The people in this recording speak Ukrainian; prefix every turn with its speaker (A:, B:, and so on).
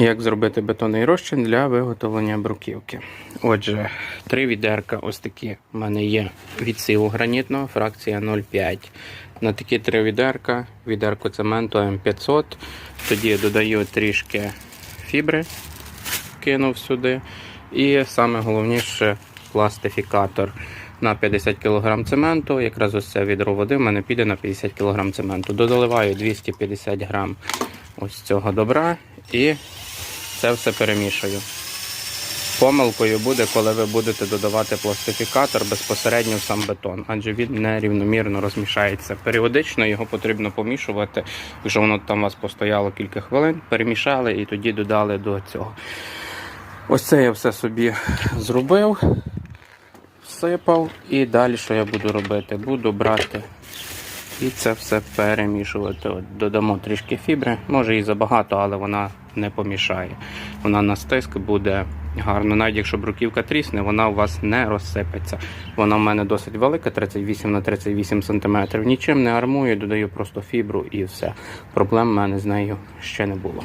A: Як зробити бетонний розчин для виготовлення бруківки? Отже, три відерка ось такі в мене є відсіву гранітного, фракція 0,5. На такі три відерка, відерку цементу М500. Тоді додаю трішки фібри, кинув сюди. І саме головніше пластифікатор на 50 кг цементу. Якраз ось це відро води в мене піде на 50 кг цементу. Додаливаю 250 г ось цього добра і це все перемішую. Помилкою буде, коли ви будете додавати пластифікатор безпосередньо в сам бетон, адже він нерівномірно розмішається. Періодично його потрібно помішувати, якщо воно там у вас постояло кілька хвилин, перемішали і тоді додали до цього. Ось це я все собі зробив, всипав і далі що я буду робити? Буду брати і це все перемішувати. От, додамо трішки фібри, може і забагато, але вона не помішає. Вона на стиск буде гарно. Навіть якщо бруківка трісне, вона у вас не розсипеться. Вона в мене досить велика, 38 на 38 см. Нічим не армую, додаю просто фібру і все. Проблем в мене з нею ще не було.